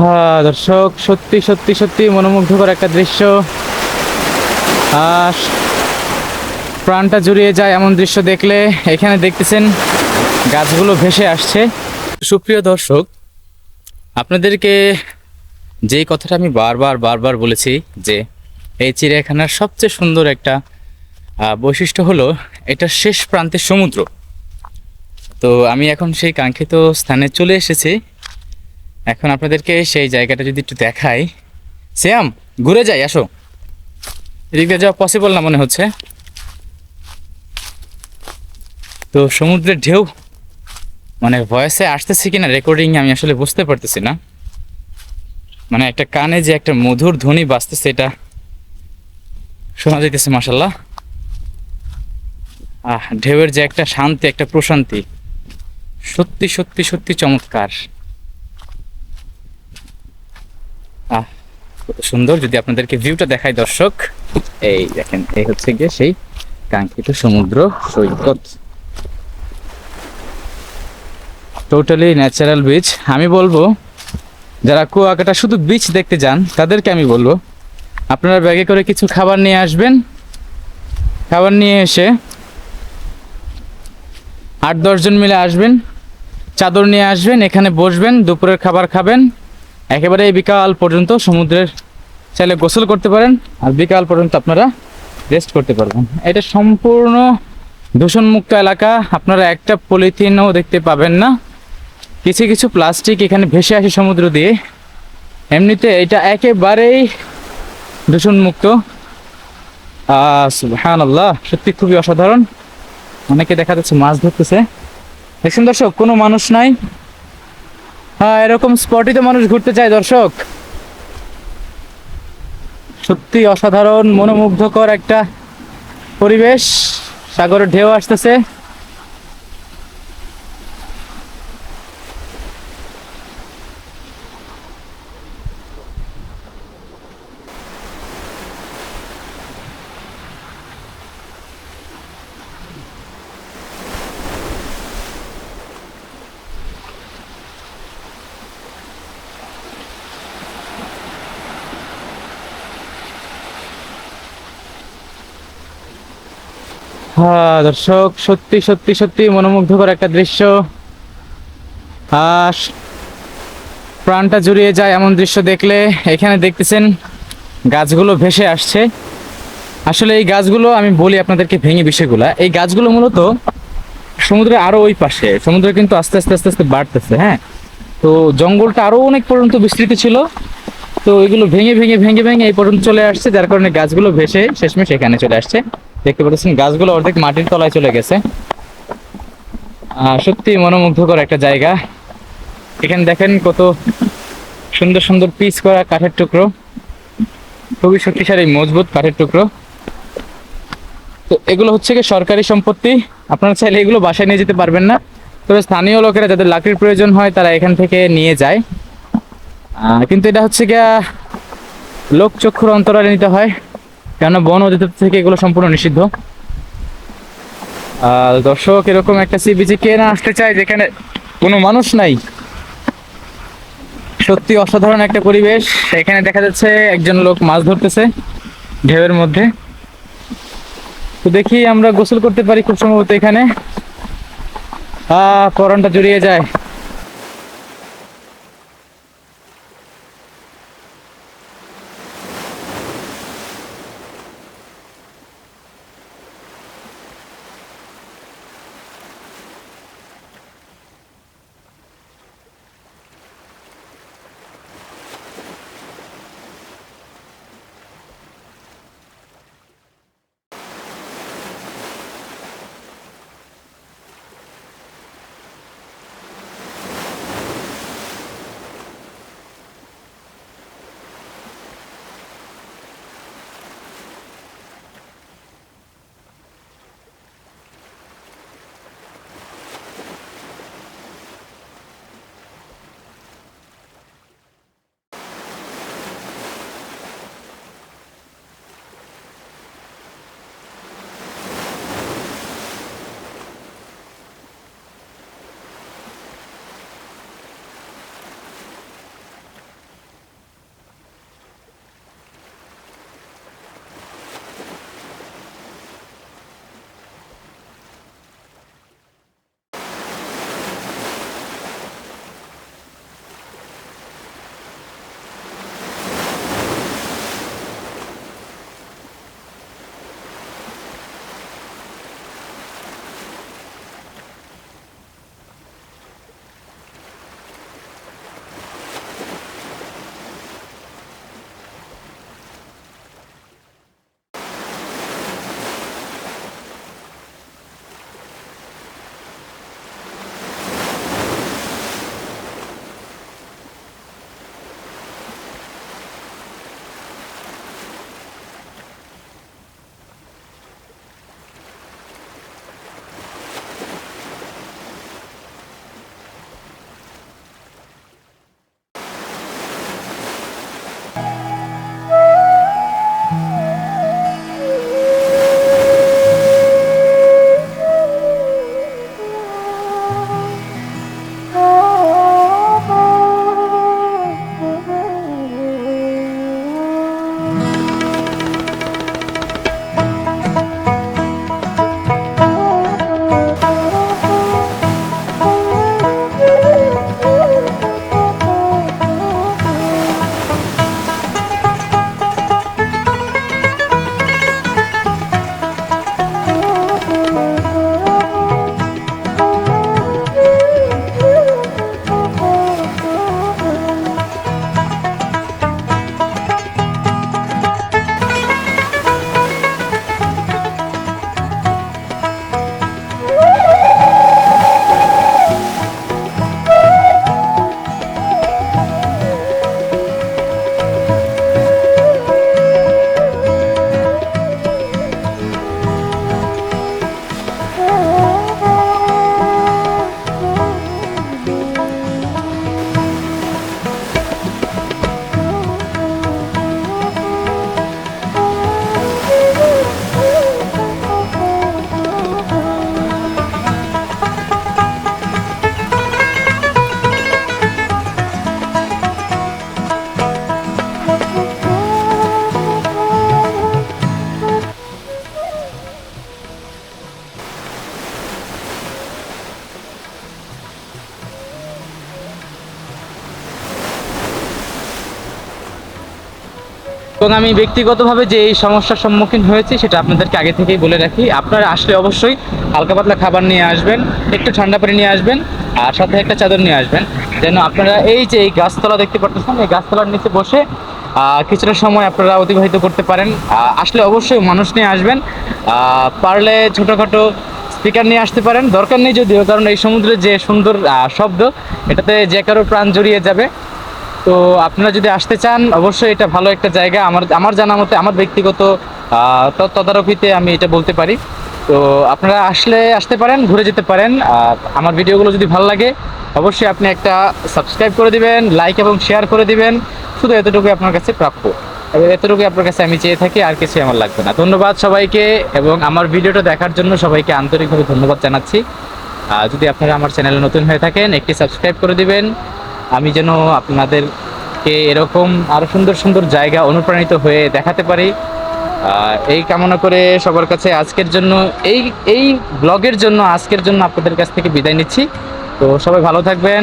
হ্যাঁ দর্শক, সত্যি সত্যি সত্যি মনোমুগ্ধকর একটা দৃশ্য। আর প্রাণটা জুড়িয়ে যায় এমন দৃশ্য দেখলে। এখানে দেখতেছেন, গাছগুলো ভেসে আসছে। সুপ্রিয় দর্শক, আপনাদেরকে যেই কথাটা আমি বারবার বারবার বলেছি যে এই চিড়িয়াখানার সবচেয়ে সুন্দর একটা বৈশিষ্ট্য হলো এটা শেষ প্রান্তে সমুদ্র। তো আমি এখন সেই কাঙ্ক্ষিত স্থানে চলে এসেছি। এখন আপনাদেরকে সেই জায়গাটা যদি একটু দেখাই। শ্যাম, ঘুরে যাই, আসো। এদিক যাওয়া পসিবল না মনে হচ্ছে? তো সমুদ্রের ঢেউ মানে ভয়েসে আসতেছে কিনা রেকর্ডিং আমি আসলে বুঝতে পারতেছি না। মানে একটা কানে যে একটা মধুর ধ্বনি বাজতেছে এটা শোনা যাইতেছে মাসাল্লাহ আহ, ঢেউয়ের যে একটা শান্তি, একটা প্রশান্তি, সত্যি সত্যি সত্যি চমৎকার আহ কত সুন্দর। যদি আপনাদেরকে ভিউটা দেখায় দর্শক, এই দেখেন, এই হচ্ছে গিয়ে সেই কাঙ্ক্ষিত সমুদ্র সৈকত। টোটালি ন্যাচারাল বিচ আমি বলব, যারা কুয়াকাটা শুধু বিচ দেখতে যান, তাদেরকে আমি বলব, আপনারা ব্যাগে করে কিছু খাবার নিয়ে আসবেন। খাবার নিয়ে এসে আট দশজন মিলে আসবেন, চাদর নিয়ে আসবেন, এখানে বসবেন, দুপুরের খাবার খাবেন। একেবারে বিকাল পর্যন্ত সমুদ্রের চাইলে গোসল করতে পারেন, আর বিকাল পর্যন্ত আপনারা রেস্ট করতে পারবেন। এটা সম্পূর্ণ দূষণমুক্ত এলাকা, আপনারা একটা পলিথিনও দেখতে পাবেন না। কিছু কিছু প্লাস্টিক এখানে ভেসে আসে সমুদ্র দিয়ে। এমনিতে এটা একেবারেই দূষণমুক্ত। হ্যাঁ আল্লাহ সত্যি খুবই অসাধারণ। অনেকে দেখা যাচ্ছে মাছ ধরতেছে। দেখছেন দর্শক, কোনো মানুষ নাই। এরকম স্পটই তো মানুষ ঘুরতে চায়, দর্শক। সত্যি অসাধারণ, মনোমুগ্ধকর একটা পরিবেশ। সাগরের ঢেউ আসতেছে। হ্যাঁ দর্শক, সত্যি সত্যি সত্যি মনোমুগ্ধকর একটা দৃশ্য। আর প্রাণটা জুড়িয়ে যায় এমন দৃশ্য দেখলে। এখানে দেখতেছেন, গাছগুলো ভেসে আসছে। আসলে এই গাছগুলো, আমি বলি আপনাদেরকে ভেঙে বিষয়গুলা, এই গাছগুলো মূলত সমুদ্রের আরও ওই পাশে, সমুদ্র কিন্তু আস্তে আস্তে আস্তে আস্তে বাড়তেছে হ্যাঁ? তো জঙ্গলটা আরও অনেক পর্যন্ত বিস্তৃত ছিল। তো এগুলো ভেঙে ভেঙে ভেঙে ভেঙে এই পর্যন্ত চলে আসছে, যার কারণে গাছগুলো ভেসে শেষমেশ এখানে চলে আসছে। দেখতে পাচ্ছেন, গাছগুলো অর্ধেক মাটির তলায় চলে গেছে। সত্যি মনোমুগ্ধকর একটা জায়গা। এখানে দেখেন কত সুন্দর সুন্দর পিস করা কাঠের টুকরো। খুবই শক্তিশালী, মজবুত কাঠের টুকরো। তো এগুলো হচ্ছে কি সরকারি সম্পত্তি। আপনারা চাইলে এগুলো বাসায় নিয়ে যেতে পারবেন না। তবে স্থানীয় লোকেরা যাদের লাকড়ির প্রয়োজন হয়, তারা এখান থেকে নিয়ে যায়। কিন্তু এটা হচ্ছে গিয়া লোকচক্ষুর অন্তরালে নিতে হয়। কেননা বন অধিদপ্তর থেকে এগুলো সম্পূর্ণ নিষিদ্ধ। আর দর্শক, এরকম একটা সি কে না আসতে চায়, যেখানে কোনো মানুষ নাই, সত্যি অসাধারণ একটা পরিবেশ। এখানে দেখা যাচ্ছে একজন লোক মাছ ধরতেছে ঢেউয়ের মধ্যে। তো দেখি আমরা গোসল করতে পারি খুব সম্ভবত এখানে। আহ, পরনটা জড়িয়ে যায়। এবং আমি ব্যক্তিগতভাবে যে এই সমস্যার সম্মুখীন হয়েছি, সেটা আপনাদেরকে আগে থেকেই বলে রাখি। আপনারা আসলে অবশ্যই হালকা পাতলা খাবার নিয়ে আসবেন, একটু ঠান্ডা পানি নিয়ে আসবেন, আর সাথে একটা চাদর নিয়ে আসবেন। যেন আপনারা এই যে এই গাছতলা দেখতে পাচ্ছেন এই গাছতলার নিচে বসে কিছুটা সময় আপনারা অতিবাহিত করতে পারেন। আসলে অবশ্যই মানুষ নিয়ে আসবেন পারলে ছোটোখাটো স্পিকার নিয়ে আসতে পারেন। দরকার নেই যদিও, কারণ এই সমুদ্রের যে সুন্দর শব্দ, এটাতে যে কারও প্রাণ জড়িয়ে যাবে তো আপনারা যদি আসতে চান, অবশ্যই এটা ভালো একটা জায়গা। আমার আমার জানা মতে, আমার ব্যক্তিগত তদারকিতে আমি এটা বলতে পারি। তো আপনারা আসলে আসতে পারেন, ঘুরে যেতে পারেন। আর আমার ভিডিওগুলো যদি ভালো লাগে, অবশ্যই আপনি একটা সাবস্ক্রাইব করে দিবেন, লাইক এবং শেয়ার করে দিবেন। শুধু এতটুকুই আপনার কাছে প্রাপ্য। এবং এতটুকুই আপনার কাছে আমি চেয়ে থাকি, আর কিছু আমার লাগবে না। ধন্যবাদ সবাইকে, এবং আমার ভিডিওটা দেখার জন্য সবাইকে আন্তরিকভাবে ধন্যবাদ জানাচ্ছি। যদি আপনারা আমার চ্যানেলে নতুন হয়ে থাকেন, একটি সাবস্ক্রাইব করে দিবেন। আমি যেন আপনাদেরকে এরকম আরও সুন্দর সুন্দর জায়গা অনুপ্রাণিত হয়ে দেখাতে পারি। এই কামনা করে সবার কাছে আজকের জন্য, এই এই ব্লগের জন্য আজকের জন্য আপনাদের কাছ থেকে বিদায় নিচ্ছি। তো সবাই ভালো থাকবেন।